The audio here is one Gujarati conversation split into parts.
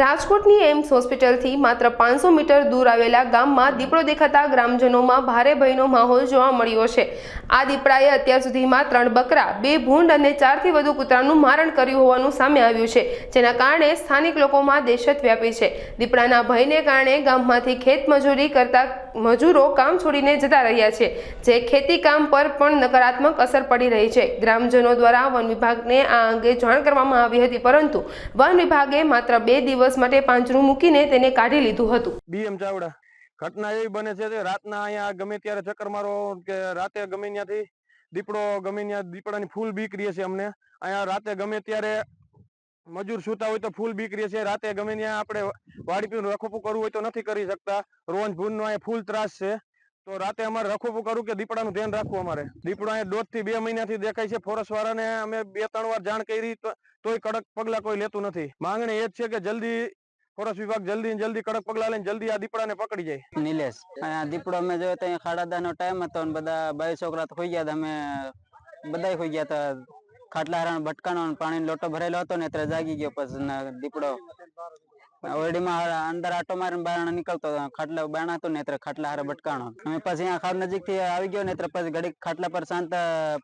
રાજકોટની એમ્સ હોસ્પિટલથી માત્ર પાંચસો મીટર દૂર આવેલા ગામમાં દીપડો દેખાતા ગ્રામજનોમાં ભારે ભયનો માહોલ જોવા મળ્યો છે. આ દીપડાએ અત્યાર સુધીમાં ત્રણ બકરા, બે ભૂંડ અને ચારથી વધુ કૂતરાનું મારણ કર્યું હોવાનું સામે આવ્યું છે, જેના કારણે સ્થાનિક લોકોમાં દહેશત વ્યાપી છે. દીપડાના ભયને કારણે ગામમાંથી ખેતમજૂરી કરતા મજૂરો કામ છોડીને જતા રહ્યા છે. જે ખેતી કામ પર પણ નકારાત્મક અસર પડી રહી છે. ગ્રામજનો દ્વારા વન વિભાગને આ અંગે જાણ કરવામાં આવી હતી, પરંતુ વન વિભાગે માત્ર બે દિવસ માટે પાંજરું મૂકીને તેને કાઢી લીધું હતું. બીએમ ચાવડા. ઘટના એવી બને છે કે રાતના અહીંયા ગમે ત્યારે ચક્કર મારો કે રાતે ગમે ત્યાંથી દીપડો ગમે ત્યાં દીપડાની ફૂલ બીક રહે છે અમને. અહીંયા રાતે ગમે ત્યારે મજૂર સૂતા હોય તો ફૂલ બીક રહે છે. રાતે ગમે ત્યાં આપણે વાડી પીને રખોપું કરવું હોય તો નથી કરી શકતા. રોજ ભૂનનો અહીંયા ફૂલ ત્રાસ છે. તો રાતે અમારે રખોપું કરવું કે દીપડાનું ધ્યાન રાખવું અમારે? દીપડો અહીંયા દોઢથી બે મહિનાથી દેખાય છે. ફોરેસ્ટ વાળાને અમે બે ત્રણ વાર જાણ કરી તોય કડક પગલા કોઈ લેતું નથી. માંગણી એ જ છે કે જલ્દી, ફોરેસ્ટ વિભાગ જલ્દી જલ્દી કડક પગલા લઈને જલ્દી આ દીપડાને પકડી જાય. નિલેશ આ દીપડો અમે જોયો તો અહીંયા ખાડા દા ટાઈમ હતો અને બધા બાઈ છોકરા તો ગયા હતા. અમે બધા ખોઈ ગયા હતા. ખાટલા હરણ ભટકાનો પાણી લોટો ભરેલો હતો ને ત્યારે જાગી ગયો પછી દીપડો. ઓરડીમાં અંદર આટો મારીને બારણા નીકળતો ખાટલા બારણા હતું ને ખાટલા હારે બટકાણો અમે પછી અહીંયા ખાડ નજીકથી આવી ગયો ને પછી ઘડીક ખાટલા પર શાંત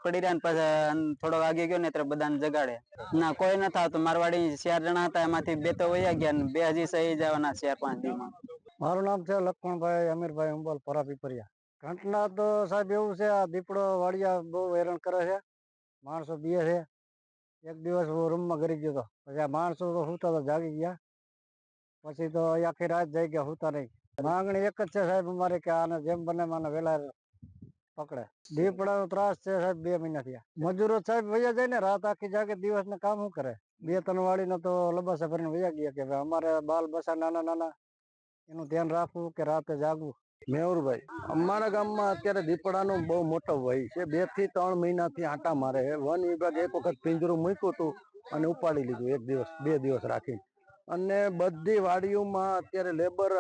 પડી રહ્યા પછી થોડો વાગી ગયો ને બધાને જગાડે. ના, કોઈ ન થતું. મારવાડી ચાર જણા હતા, એમાંથી બે તો વયા ગયા બે હજી સહી જવાના ચાર પાંચ દીમાં મારું નામ છે લક્ષ્મણભાઈ અમીરભાઈ અંબોલ, પરાપીપરિયા. ઘટના તો સાહેબ એવું છે, આ દીપડો વાડિયા બહુ હેરાન કરે છે. માણસો બીએ છે. એક દિવસ હું રૂમમાં ગરી ગયો હતો. પછી આ માણસો તો સૂતા તો જાગી ગયા. પછી તો આખી રાત જઈ ગયા, સૂતા નહીં. માંગણી એક જ છે સાહેબ અમારે કે આને જેમ બને મને વહેલા પકડે. દીપડાનો ત્રાસ છે સાહેબ બે મહિના થયા. મજૂરો સાહેબ વયા જાય ને, રાત આખી જાગે દિવસ ને કામ શું કરે? બે ત્રણ વાળી તો લબાસા ભરીને વયા ગયા કે અમારે બાલ બસા નાના નાના. એનું ધ્યાન રાખવું કે રાતે જાગવું? મેહુરભાઈ અમારા ગામમાં અત્યારે દીપડાનો બહુ મોટો વય છે. બેથી ત્રણ મહિનાથી આંટા મારે વન વિભાગ એક વખત પિંજરું મૂક્યું હતું અને ઉપાડી લીધું એક દિવસ, બે દિવસ રાખીને. અને બધી વાડીઓમાં અત્યારે લેબર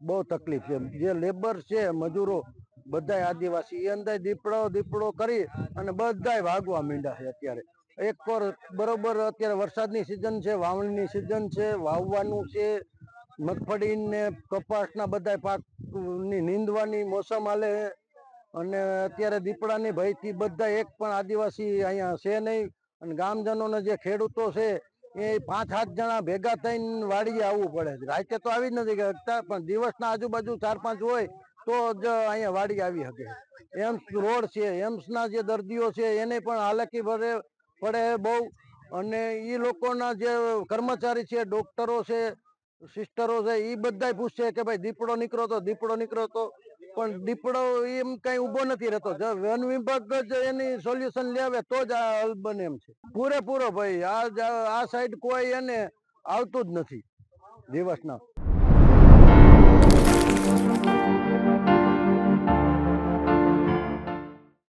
બહુ તકલીફ છે. જે લેબર છે, મજૂરો, બધાય આદિવાસી, એ અંદર દીપડો દીપડો કરી અને બધાય ભાગવા માંડ્યા છે અત્યારે. એક વાર બરોબર અત્યારે વરસાદની સિઝન છે, વાવણીની સિઝન છે, વાવવાનું છે મગફળી ને કપાસના બધા પાકની નીંદવાની મોસમ આલે અને અત્યારે દીપડાની ભયથી બધા એક પણ આદિવાસી અહીંયા છે નહીં. અને ગામજનોને જે ખેડૂતો છે, એ પાંચ સાત જણા ભેગા થઈને વાડીએ આવવું પડે રાતે તો આવી જ નથી શકતા, પણ દિવસના આજુબાજુ ચાર પાંચ હોય, તો જ અહીંયા વાડી આવી શકે એમ્સ રોડ છે, એમ્સના જે દર્દીઓ છે, એને પણ હાલાકી ભરે, પડે બહુ. અને એ લોકોના જે કર્મચારી છે, ડોક્ટરો છે સિસ્ટરો છે એ બધા પૂછશે કે ભાઈ દીપડો નીકળો તો દીપડો નીકળો તો. પણ દીપડો એમ કઈ ઊભો નથી રહેતો. વન વિભાગ જ એની સોલ્યુશન લેવે તો જ આ હલ બને એમ છે. પૂરેપૂરો ભાઈ, આ આ સાઈડ કોઈ એને આવતું જ નથી. દિવસના.